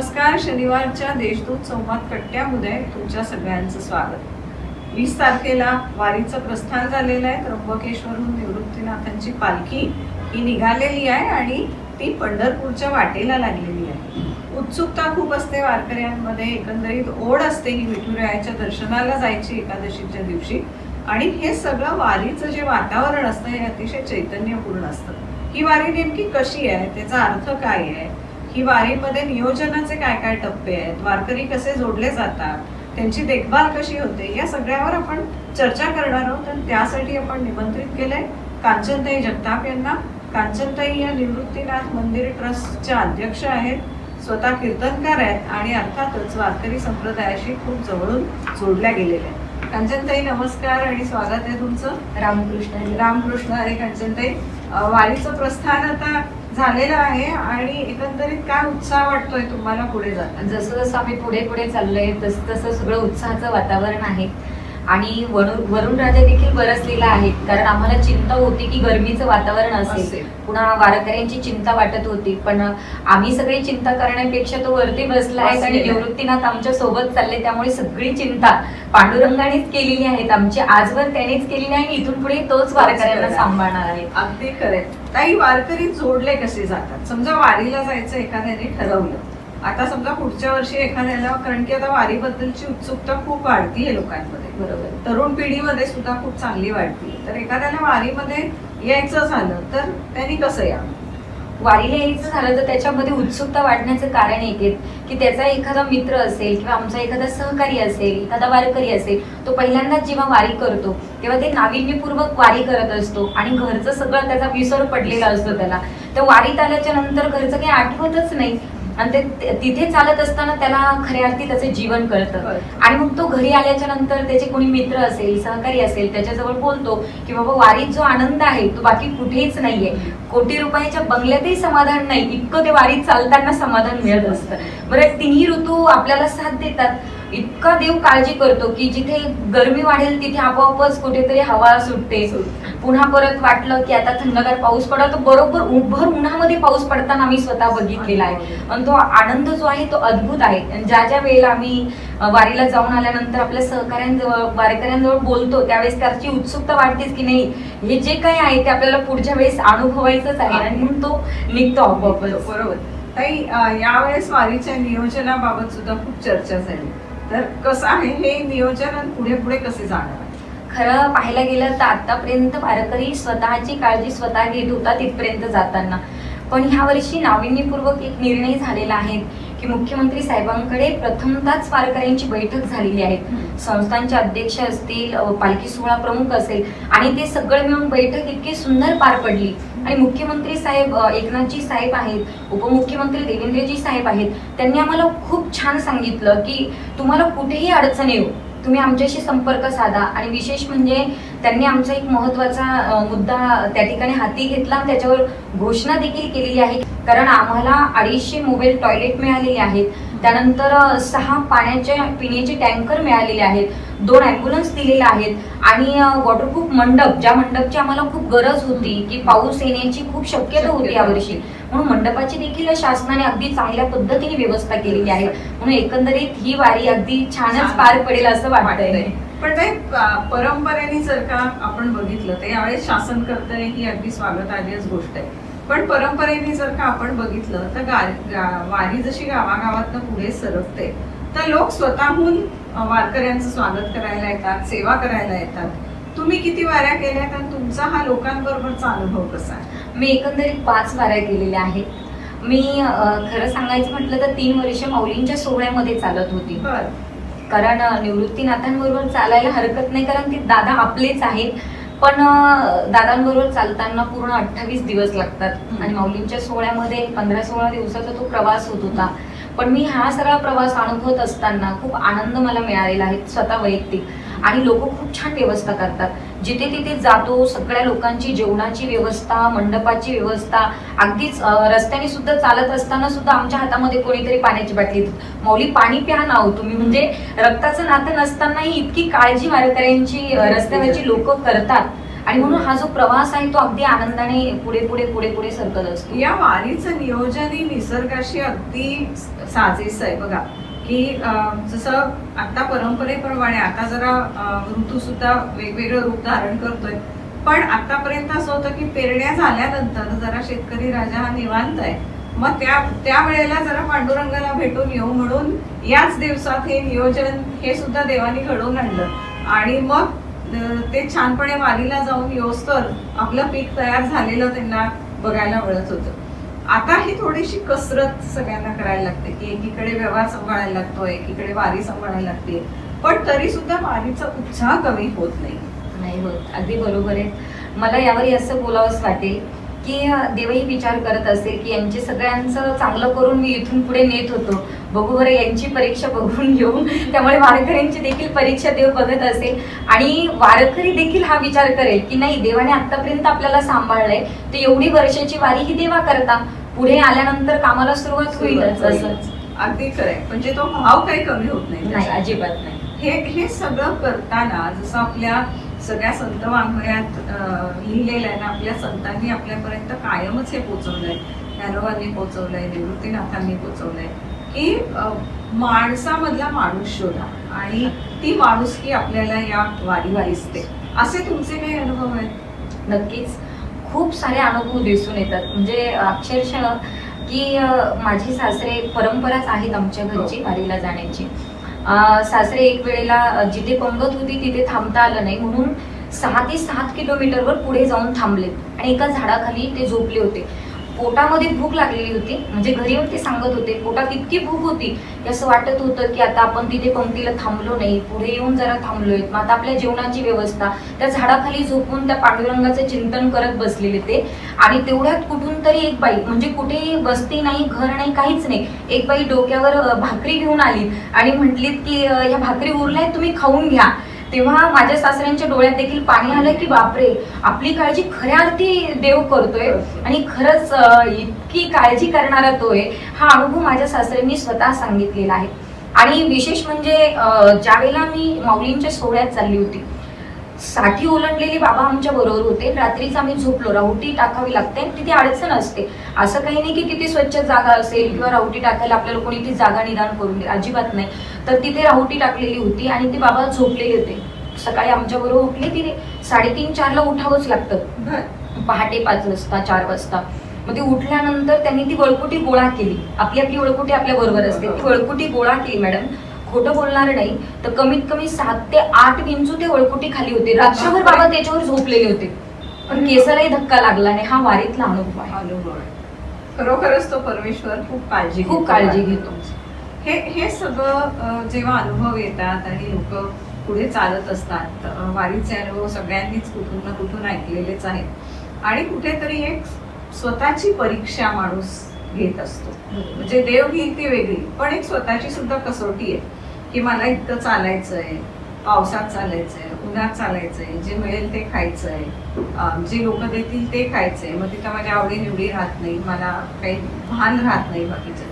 नमस्कार शनिवारच्या देशदूत संवाद कट्ट्यामध्ये तुमच्या सगळ्यांचं स्वागत. वीस तारखेला वारीचं प्रस्थान झालेलं आहे त्र्यंबकेश्वरहून निवृत्तीनाथांची पालखी ही निघालेली आहे आणि ती पंढरपूरच्या वाटेला लागलेली आहे. उत्सुकता खूप असते वारकऱ्यांमध्ये एकंदरीत ओढ असते ही विठुरायाच्या दर्शनाला जायची एकादशीच्या दिवशी. आणि हे सगळं वारीचं जे वातावरण असतं हे अतिशय चैतन्यपूर्ण असतं. ही वारी नेमकी कशी आहे त्याचा अर्थ काय आहे? ही वारीमध्ये नियोजनाचे काय काय टप्पे आहेत? वारकरी कसे जोडले जातात? त्यांची देखभाल कशी होते? या सगळ्यावर आपण चर्चा करणार आहोत आणि त्यासाठी आपण निमंत्रित केलंय कांचनताई जगताप यांना. कांचनताई या निवृत्तीनाथ मंदिर ट्रस्टच्या अध्यक्ष आहेत स्वतः कीर्तनकार आहेत आणि अर्थातच वारकरी संप्रदायाशी खूप जवळून जोडल्या गेलेल्या आहेत. कांचनताई नमस्कार आणि स्वागत आहे तुमचं. रामकृष्ण रामकृष्ण अरे कांचनताई. वारीचं प्रस्थान आता झालेलं आहे आणि एकंदरीत काय उत्साह वाटतोय तुम्हाला पुढे जाताना? जसं जसं आम्ही पुढे पुढे चाललोय तसं तसं सगळं उत्साहाचं वातावरण आहे. आणि वरुण वरुण राजा देखील बरसलेला आहे. कारण आम्हाला चिंता होती की गरमीचं वातावरण असेल. पुन्हा वारकऱ्यांची चिंता वाटत होती. पण आम्ही सगळी चिंता करण्यापेक्षा तो वरती बसला आहे आणि. निवृत्तीनाथ आमच्यासोबत चालले. त्यामुळे सगळी चिंता पांडुरंगानेच केलेली आहेत आमची आजवर त्यानेच केलेली आहे इथून पुढे तोच वारकऱ्यांना. सांभाळणार आहे. अगदी खरे ताई वारकरी जोडले कसे जातात? समजा वारीला जायचं एखाद्याने ठरवलं. आता समजा पुढच्या वर्षी एखाद्याला कारण की आता वारीबद्दलची उत्सुकता खूप वाढती आहे लोकांमध्ये. बरोबर. तरुण पिढीमध्ये सुद्धा खूप चांगली वाढती. तर एखाद्याला वारीमध्ये यायचं झालं तर त्यांनी कसं यावं? वारीला यायचं झालं तर त्याच्यामध्ये उत्सुकता वाढण्याचं कारण एक आहे की त्याचा एखादा मित्र असेल किंवा आमचा एखादा सहकारी असेल एखादा वारकरी असेल तो पहिल्यांदाच जेव्हा वारी करतो तेव्हा ते नाविन्यपूर्वक वारी करत असतो आणि घरचं सगळं त्याचा विसर पडलेला असतो त्याला. तर वारीत आल्याच्यानंतर घरचं काही आठवतच नाही. आणि ते तिथे चालत असताना त्याला खऱ्या अर्थी त्याचं जीवन कळतं. कळतं. आणि मग तो घरी आल्याच्यानंतर त्याचे कोणी मित्र असेल सहकारी असेल त्याच्याजवळ बोलतो की बाबा वारीत जो आनंद आहे तो बाकी कुठेच नाहीये. कोटी रुपयाच्या बंगल्यातही समाधान नाही. इतकं ते वारीत चालताना समाधान मिळत असतं. बरं तिन्ही ऋतू आपल्याला साथ देतात. इतका देव काळजी करतो की जिथे गरमी वाढेल तिथे आपोआपच कुठेतरी हवा सुटते. पुन्हा परत वाटलं की आता थंडगार पाऊस पडला तर बरोबर उभर उन्हामध्ये पाऊस पडताना आम्ही स्वतः बघितलेला आहे. आणि तो आनंद जो आहे तो अद्भुत आहे. आणि ज्या ज्या वेळेला आम्ही वारीला जाऊन आल्यानंतर आपल्या सहकाऱ्यांजवळ वारकऱ्यांजवळ बोलतो त्यावेळेस त्याची उत्सुकता वाटतेच की नाही हे जे काही आहे ते आपल्याला पुढच्या वेळेस अनुभवायचंच आहे. आणि म्हणून तो निघतो आपोआपच. बरोबर. ताई यावेळेस वारीच्या नियोजनाबाबत सुद्धा खूप चर्चा झाली. तर कसं आहे हे नियोजन आणि पुढे पुढे कसे जाणार आहे? खरं पाहायला गेलं तर आतापर्यंत वारकरी स्वतःची काळजी स्वतः घेत होता तिथपर्यंत जाताना. पण ह्या वर्षी नाविन्यपूर्वक एक निर्णय झालेला आहे की मुख्यमंत्री साहेबांकडे प्रथमताच वारकऱ्यांची बैठक झालेली आहे. संस्थांचे अध्यक्ष असतील पालखी सोहळा प्रमुख असेल आणि ते सगळं मिळून बैठक इतकी सुंदर पार पडली. आणि मुख्यमंत्री साहेब एकनाथजी साहेब आहेत उपमुख्यमंत्री देवेंद्रजी साहेब आहेत त्यांनी आम्हाला खूप छान सांगितलं की तुम्हाला कुठेही अडचण येऊ तुम्ही आमच्याशी संपर्क साधा आणि विशेष म्हणजे त्यांनी आमचा एक महत्त्वाचा मुद्दा त्या ठिकाणी हाती घेतला त्याच्यावर घोषणा देखील केलेली आहे. कारण आम्हाला अडीचशे मोबाईल टॉयलेट मिळालेले आहेत. त्यानंतर सहा पाण्याचे पिण्याचे टँकर मिळालेले आहेत. दोन ॲम्ब्युलन्स दिलेले आहेत. आणि वॉटरप्रूफ मंडप ज्या मंडपची आम्हाला खूप गरज होती की पाऊस येण्याची खूप शक्यता होती. यावर्षी. म्हणून मंडपाची देखील शासनाने अगदी चांगल्या पद्धतीने व्यवस्था केलेली आहे. म्हणून एकंदरीत ही वारी अगदी छानच पार पडेल असं वाटतंय. पण ते परंपरेने जर का आपण बघितलं तर यावेळेस शासन करतंय ही अगदी स्वागतार्हच गोष्ट आहे. पण परंपरेने जर का आपण बघितलं तर गा- वारी जशी गावागावातनं पुढे सरकते तर लोक स्वतःहून वारकऱ्यांचं स्वागत करायला येतात सेवा करायला येतात. तुम्ही किती वाऱ्या केल्यात आणि तुमचा हा लोकांबरोबरचा अनुभव कसा आहे? मी एकंदरीत पाच वाऱ्या केलेल्या आहेत. मी खरं सांगायचं म्हटलं तर तीन वर्ष माऊलींच्या सोहळ्यामध्ये चालत होती. कारण निवृत्तीनाथांबरोबर चालायला हरकत नाही कारण ते दादा आपलेच आहेत. पण दादांबरोबर चालताना पूर्ण अठ्ठावीस दिवस लागतात. आणि माऊलींच्या सोहळ्यामध्ये पंधरा सोळा दिवसाचा तो प्रवास होत होता. पण मी हा सगळा प्रवास अनुभवत असताना खूप आनंद मला मिळालेला आहे स्वतः वैयक्तिक. आणि लोक खूप छान व्यवस्था करतात. जिथे तिथे जातो सगळ्या लोकांची जेवणाची व्यवस्था मंडपाची व्यवस्था. अगदीच रस्त्याने सुद्धा चालत असताना सुद्धा आमच्या हातामध्ये कोणीतरी पाण्याची बाटली मौली पाणी प्या ना हो तुम्ही. म्हणजे रक्ताचं नातं नसतानाही इतकी काळजी वारकऱ्यांची रस्त्यावरची लोक करतात. आणि म्हणून हा जो प्रवास आहे तो अगदी आनंदाने पुढे पुढे पुढे पुढे सरकत असतो. या वारीचं नियोजन ही निसर्गाशी अगदी साजेस आहे. बघा की जसं आता परंपरेप्रमाणे आता जरा ऋतू सुद्धा वेगवेगळं रूप धारण करतोय. पण आतापर्यंत असं होतं की पेरण्या झाल्यानंतर जरा शेतकरी राजा हा निवांत आहे. मग त्या त्या वेळेला जरा पांडुरंगाला भेटून येऊ म्हणून याच दिवसात हे नियोजन हे सुद्धा देवानी घडवून आणलं. आणि मग ते छानपणे वारीला जाऊन येऊस आपलं पीक तयार झालेलं त्यांना बघायला मिळत होतं. आता ही थोडीशी कसरत सगळ्यांना करायला लागते की एकीकडे व्यवहार सांभाळायला लागतो एकीकडे वारी सांभाळायला लागते. पण तरी सुद्धा वारीचा उत्साह कमी होत नाही. नाही होत. अगदी बरोबर आहे. मला यावर असं बोलावंच वाटेल की देवही विचार करत असेल की यांचे सगळ्यांचं चांगलं करून मी इथून पुढे नेत होतो. बघू बरं यांची परीक्षा बघून घेऊन. त्यामुळे वारकऱ्यांची देखील परीक्षा देव बघत असेल. आणि वारकरी देखील हा विचार करेल की नाही देवाने आतापर्यंत आपल्याला सांभाळलंय तर एवढी वर्षाची वारी ही देवा करता. पुढे आल्यानंतर कामाला सुरुवात होईलच असं. अगदी खरंय. म्हणजे तो भाव काही कमी होत नाही. अजिबात नाही. हे हे सगळं करताना जसं आपल्या सगळ्या संत वाङ्मयात लिहिलेलं आहे ना आपल्या संतांनी आपल्यापर्यंत कायमच हे पोचवलंय. ज्ञानोबांनी पोचवलंय निवृत्तीनाथांनी पोचवलंय. की माणसामधला माणूस शोधा. आणि ती माणुसकी आपल्याला या वारीवर दिसते. असे तुमचे काही अनुभव आहेत? नक्कीच. खूप सारे अनुभव दिसून येतात. म्हणजे अक्षरशः की माझी सासरे परंपराच आहेत आमच्या घरची वारीला जाण्याची. सासरे एक वेळेला जिथे पंगत होती तिथे थांबता आलं नाही. म्हणून सहा ते सात किलोमीटरवर पुढे जाऊन थांबलेत. आणि एका झाडाखाली ते झोपले होते. पोटामध्ये भूक लागलेली होती. म्हणजे घरी येऊन ते सांगत होते पोटात इतकी भूक होती की असं वाटत होतं की आता आपण तिथे पंक्तीला थांबलो नाही पुढे येऊन जरा थांबलोय. मग आता आपल्या जेवणाची व्यवस्था त्या झाडाखाली झोपून त्या पांडुरंगाचं चिंतन करत बसलेले ते. आणि तेवढ्यात कुठून तरी एक बाई म्हणजे कुठे बसती नाही घर नाही काहीच नाही एक बाई डोक्यावर भाकरी घेऊन आली आणि म्हटलीत की ह्या भाकरी उरल्या तुम्ही खाऊन घ्या. तेव्हा माझ्या सासऱ्यांच्या डोळ्यात देखील पाणी आलं की बापरे आपली काळजी खऱ्या अर्थी देव करतोय आणि खरंच इतकी काळजी करणारा तो आहे हा अनुभव माझ्या सासऱ्यांनी स्वतः सांगितलेला आहे. आणि विशेष म्हणजे ज्यावेळेला मी माऊलींच्या सोहळ्यात चालली होती साठी ओलांडलेले बाबा आमच्या बरोबर होते. रात्रीच आम्ही झोपलो राहुटी टाकावी लागते आणि तिथे अडचण असते. असं काही नाही की तिथे स्वच्छ जागा असेल किंवा राहुटी टाकायला आपल्याला कोणी ती जागा निदान करून दे अजिबात नाही. तर तिथे राहुटी टाकलेली होती आणि ते बाबा झोपलेले होते. सकाळी आमच्या बरोबर उठले तिथे साडेतीन चारला उठावंच लागतं. पहाटे पाच वाजता चार वाजता. मग ती उठल्यानंतर त्यांनी ती वळकुटी गोळा केली. आपली आपली वळकुटी आपल्या बरोबर असते. ती वळकुटी गोळा केली मॅडम. खोटं बोलणार नाही तर कमीत कमी सात ते आठ विंचू ते वळकुटी खाली होते. रात्रभर बाबा त्याच्यावर झोपलेले होते. पण केसालाही धक्का लागला नाही. हा वारीतला अनुभव आहे. खरोखरच तो परमेश्वर खूप काळजी खूप काळजी. घेतो. हे हे सगळं जेव्हा अनुभव येतात आणि लोक पुढे चालत असतात वारीचे अनुभव सगळ्यांनीच कुठून ना कुठून ऐकलेलेच आहेत. आणि कुठेतरी एक स्वतःची परीक्षा माणूस घेत असतो. म्हणजे देव ही ती वेगळी पण एक स्वतःची सुद्धा कसोटी आहे की मला इतकं चालायचंय पावसात चालायचंय उन्हात चालायचंय जे मिळेल ते खायचंय जे लोक देतील ते खायचंय मग तिथं माझ्या आवडी निवडी राहत नाही मला काही भान राहत नाही बाकीचं.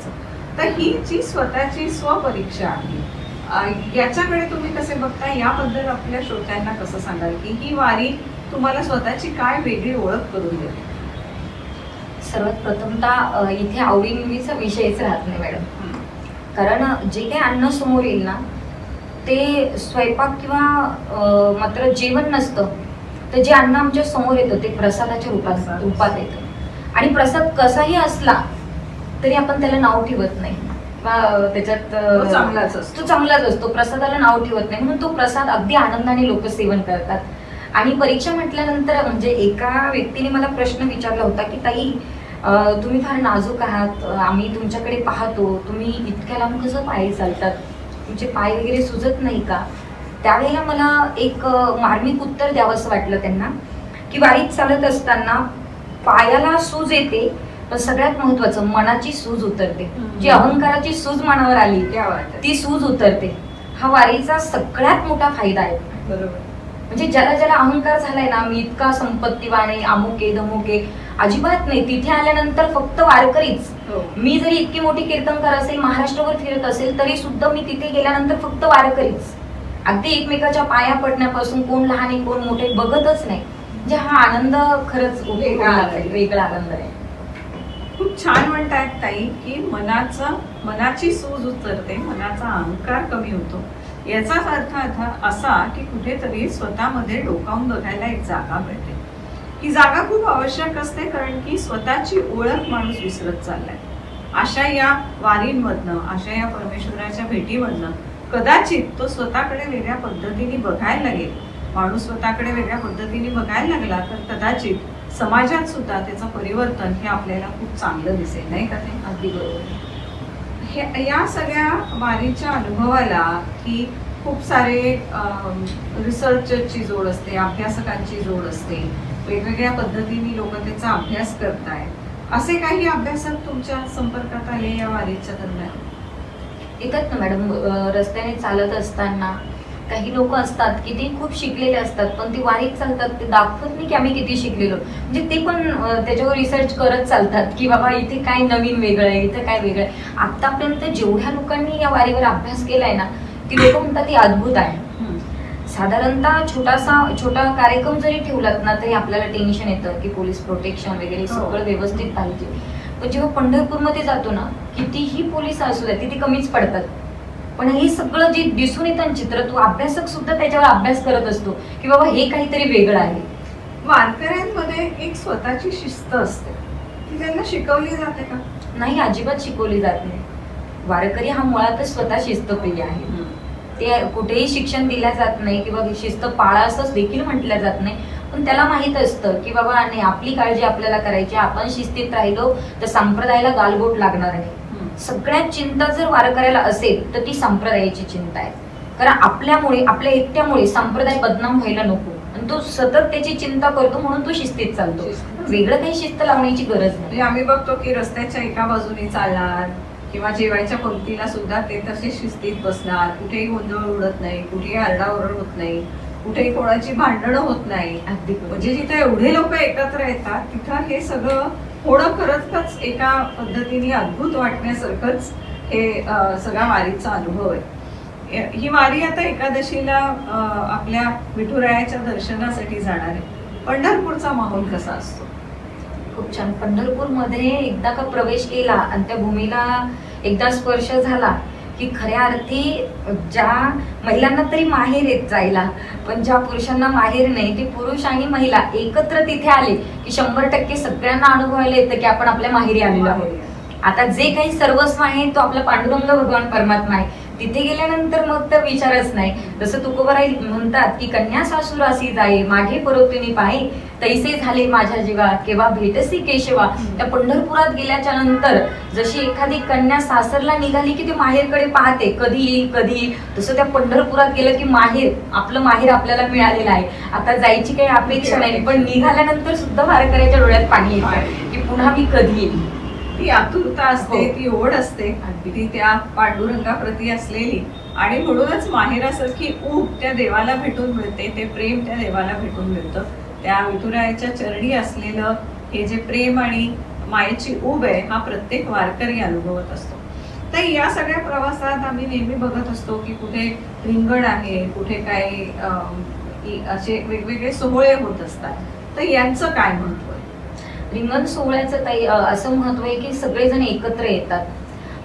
तर ही जी स्वतःची स्वपरीक्षा आहे याच्याकडे तुम्ही कसे बघता याबद्दल आपल्या श्रोत्यांना कसं सांगाल? की ही वारी तुम्हाला स्वतःची काय वेगळी ओळख करून देते? सर्वात प्रथमतः इथे आवडीनिवडीचा विषयच राहत नाही मॅडम. कारण जे काही अन्न समोर येईल ना ते स्वयंपाक किंवा मात्र जेवण नसतं. तर जे अन्न आमच्यासमोर येतं ते प्रसादाच्या रूपात. रूपात येतं. आणि प्रसाद कसाही असला तरी आपण त्याला नाव ठेवत नाही. किंवा त्याच्यात चांगलाच असतो. तो चांगलाच असतो. प्रसादाला नाव ठेवत नाही. म्हणून तो प्रसाद अगदी आनंदाने लोक सेवन करतात. आणि परीक्षा म्हटल्यानंतर म्हणजे एका व्यक्तीने मला प्रश्न विचारला होता की ताई तुम्ही फार नाजूक आहात. आम्ही तुमच्याकडे पाहतो. तुम्ही इतक्या लांब कसं पायी चालतात? तुमचे पाय वगैरे सुजत नाही का? त्यावेळेला मला एक मार्मिक उत्तर द्यावंसं वाटलं त्यांना की वारीत चालत असताना पायाला सूज येते पण सगळ्यात महत्वाचं मनाची सूज उतरते. जी अहंकाराची सूज मनावर आली ती सूज उतरते. हा वारीचा सगळ्यात मोठा फायदा आहे. बरोबर. म्हणजे ज्याला ज्याला अहंकार झालाय ना मी इतका संपत्तीवान आहे अमुके धमुके अजिबात नाही. तिथे आल्यानंतर फक्त वारकरीच. हो. मी जरी इतकी मोठी कीर्तनकार असेल महाराष्ट्रभर फिरत असेल तरी सुद्धा मी तिथे गेल्यानंतर फक्त वारकरीच. अगदी एकमेकाच्या पाया पडण्यापासून कोण लहान आहे कोण मोठे बघतच नाही. म्हणजे हा आनंद खरंच. वेगळा आनंद आहे. खूप छान म्हणतायत ताई की मनाचं मनाची सूज उतरते मनाचा अहंकार कमी होतो. याचाच अर्थ आता असा की कुठेतरी स्वतःमध्ये डोकावून बघायला एक जागा मिळते. ही जागा खूप आवश्यक असते कारण की स्वतःची ओळख माणूस विसरत चाललाय. अशा या वारींमधनं अशा या परमेश्वराच्या भेटीमधनं कदाचित तो स्वतःकडे वेगळ्या पद्धतीने बघायला लागेल. माणूस स्वतःकडे वेगळ्या पद्धतीने बघायला लागला तर कदाचित समाजात सुद्धा त्याचं परिवर्तन हे आपल्याला खूप चांगलं दिसेल नाही का ते? अगदी बरोबर. हे या सगळ्या वारीच्या अनुभवाला की खूप सारे रिसर्चची जोड असते अभ्यासकांची जोड असते. वेगवेगळ्या पद्धतीने लोक त्याचा अभ्यास करतायत असे काही अभ्यासक तुमच्या संपर्कात आले या वारीच्या दरम्यान? एकच ना मॅडम रस्त्याने चालत असताना काही लोक असतात की ते खूप शिकलेले असतात पण ते वारीत चालतात. ते दाखवत नाही की आम्ही किती शिकलेलो. म्हणजे ते पण त्याच्यावर रिसर्च करत चालतात की बाबा इथे काय नवीन वेगळं आहे इथे काय वेगळं आहे. आतापर्यंत जेवढ्या लोकांनी या वारीवर अभ्यास केलाय ना ती लोक म्हणतात ती अद्भुत आहे. साधारणतः छोटासा छोटा कार्यक्रम जरी ठेवलात ना तरी आपल्याला टेन्शन येतं की पोलीस प्रोटेक्शन वगैरे हो. सगळं व्यवस्थित पाहिजे. पण जेव्हा पंढरपूरमध्ये जातो ना कितीही पोलीस असू द्या तिथे कमीच पडतात. पण हे सगळं जे दिसून येतं चित्र तो अभ्यासक सुद्धा त्याच्यावर अभ्यास करत असतो की बाबा हे काहीतरी वेगळं आहे. वारकऱ्यांमध्ये एक स्वतःची शिस्त असते. ती त्यांना शिकवली जाते का? नाही अजिबात शिकवली जात नाही. वारकरी हा मुळातच स्वतः शिस्तप्रिय आहे. ते कुठेही शिक्षण दिल्या जात नाही किंवा शिस्त पाळा असंच देखील म्हटलं जात नाही. पण त्याला माहीत असतं की बाबा नाही आपली काळजी आपल्याला करायची आपण शिस्तीत राहिलो तर संप्रदायाला गालबोट लागणार नाही. सगळ्यात चिंता जर वारकऱ्याला असेल तर ती संप्रदायाची चिंता आहे. कारण आपल्यामुळे आपल्या एकट्यामुळे संप्रदाय बदनाम व्हायला नको. आणि तो सतत त्याची चिंता करतो म्हणून तो शिस्तीत चालतो. वेगळं काही शिस्त लावण्याची गरज नाही. म्हणजे आम्ही बघतो की रस्त्याच्या एका बाजूने चालणार किंवा जेवायच्या पंक्तीला सुद्धा ते तसे शिस्तीत बसणार. कुठेही गोंधळ उडत नाही कुठेही आरडाओरड होत नाही कुठेही कोणाची भांडणं होत नाही. म्हणजे जिथे एवढे लोक एकत्र येतात तिथं हे सगळं होणं खरंच एका पद्धतीने अद्भुत वाटण्यासारखंच हे सगळा वारीचा अनुभव आहे. ही वारी आता एकादशीला आपल्या विठुरायाच्या दर्शनासाठी जाणार आहे. पंढरपूरचा माहोल कसा असतो? खूप छान. पंढरपूरमध्ये एकदा का प्रवेश केला आणि त्या भूमीला एकदा स्पर्श झाला की खऱ्या अर्थी ज्या महिलांना तरी माहेर येत जायला पण ज्या पुरुषांना माहेर नाही ते पुरुष आणि महिला एकत्र तिथे आले की शंभर टक्के सगळ्यांना अनुभवायला येतं की आपण आपल्या माहेरी आलेलो आहोत. आता जे काही सर्वस्व आहे तो आपला पांडुरंग भगवान परमात्मा आहे. तिथे गेल्यानंतर मग तर विचारच नाही. जसं तुकोबराई म्हणतात की कन्या सासुरासी जाई मागे परवतिनी पाहे तैसे झाले माझ्या जीवा केव्हा भेटसी केशवा. त्या पंढरपुरात गेल्याच्यानंतर जशी एखादी कन्या सासरला निघाली की ती माहेरकडे पाहते कधी येईल कधी येईल? तसं त्या पंढरपुरात गेलं की माहेर आपलं माहेर आपल्याला मिळालेलं आहे. आता जायची काही अपेक्षा नाही पण निघाल्यानंतर सुद्धा वारकऱ्याच्या डोळ्यात पाणी येतं की पुन्हा मी कधी येईल? ती आतुरता असते हो. ती ओढ असते. ती त्या पांडुरंगाप्रती असलेली. आणि म्हणूनच माहेरासारखी ऊब त्या देवाला भेटून मिळते ते प्रेम त्या देवाला भेटून मिळतं. त्या विठुरायाच्या चरणी असलेलं हे जे प्रेम आणि मायेची ऊब आहे हा प्रत्येक वारकरी अनुभवत असतो. तर या सगळ्या प्रवासात आम्ही नेहमी बघत असतो की कुठे रिंगण आहे कुठे काही असे वेगवेगळे सोहळे होत असतात. तर यांचं काय महत्त्व रिंगण सोहळ्याचं काही अ, असं महत्त्व आहे की सगळेजण एकत्र येतात.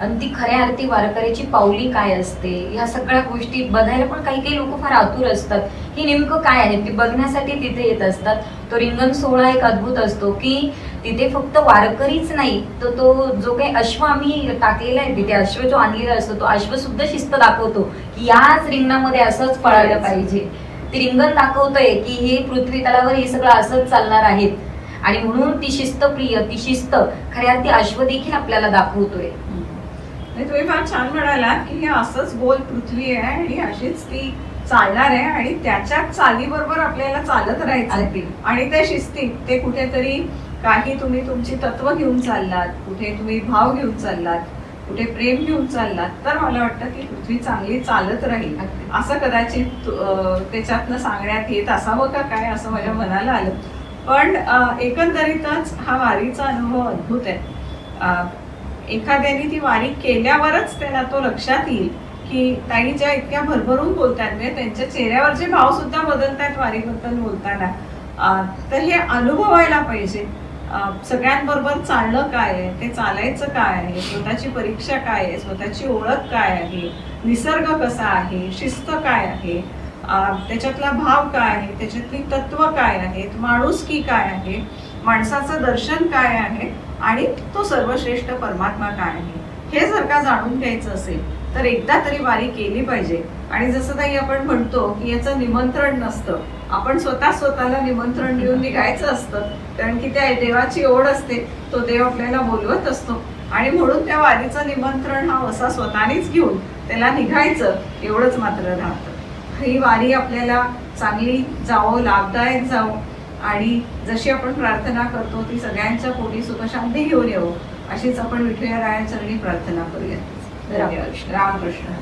आणि ती खऱ्या अर्थी वारकऱ्याची पावली काय असते? ह्या सगळ्या गोष्टी बघायला पण काही काही लोक फार आतुर असतात. की नेमकं काय आहे? ते बघण्यासाठी तिथे येत असतात. तो रिंगण सोहळा एक अद्भुत असतो की तिथे फक्त वारकरीच नाही तर तो जो काही अश्व आम्ही टाकलेला आहे तिथे अश्व जो आणलेला असतो तो अश्व सुद्धा शिस्त दाखवतो की याच रिंगणामध्ये असंच पळायला पाहिजे. ते रिंगण दाखवतंय की हे पृथ्वी तलावर हे सगळं असंच चालणार आहेत. आणि म्हणून ती शिस्त प्रिय ती शिस्त. खऱ्या अर्थी अश्व देखील आपल्याला दाखवतोय. तुम्ही फार छान म्हणाला की हे असंच गोल पृथ्वी आहे आणि अशीच ती चालणार आहे आणि त्याच्या चालीबरोबर आपल्याला चालत राहायचं. आणि त्या शिस्तीत ते कुठेतरी काही तुम्ही तुमची तत्व घेऊन चाललात कुठे तुम्ही भाव घेऊन चाललात कुठे प्रेम घेऊन चाललात तर मला वाटतं की पृथ्वी चांगली चालत राहील. असं कदाचित त्याच्यातनं सांगण्यात येत असावं का काय असं माझ्या मनाला आलं. पण एकंदरीतच हा वारीचा अनुभव अद्भुत आहे. एखाद्याने ती वारी केल्यावरच त्याला तो लक्षात येईल की ताई ज्या इतक्या भरभरून बोलतात म्हणजे त्यांच्या चेहऱ्यावरचे भाव सुद्धा बदलतात वारीबद्दल बोलताना तर हे अनुभवायला पाहिजे. सगळ्यांबरोबर चालणं काय आहे? ते चालायचं काय आहे? स्वतःची परीक्षा काय आहे? स्वतःची ओळख काय आहे? निसर्ग कसा आहे? शिस्त काय आहे? त्याच्यातला भाव काय आहे? त्याच्यातली तत्व काय आहेत माणुसकी काय आहे? माणसाचं दर्शन काय आहे? आणि तो सर्वश्रेष्ठ परमात्मा काय आहे? हे जर का जाणून घ्यायचं असेल तर एकदा तरी वारी केली पाहिजे. आणि जसं काही आपण म्हणतो की याचं निमंत्रण नसतं. आपण स्वतः स्वतःला निमंत्रण देऊन निघायचं असतं. कारण की त्या देवाची ओढ असते. तो देव आपल्याला बोलवत असतो. आणि म्हणून त्या वारीचं निमंत्रण हा असा स्वतःनेच घेऊन त्याला निघायचं. एवढंच मात्र राहतं. ही वारी आपल्याला चांगली जावो लाभदायक जावो. आणि जशी आपण प्रार्थना करतो ती सगळ्यांच्या पोटी सुखशांती घेऊन येऊ अशीच आपण विठुराया चरणी प्रार्थना करूया धन्यवाद. रामकृष्ण.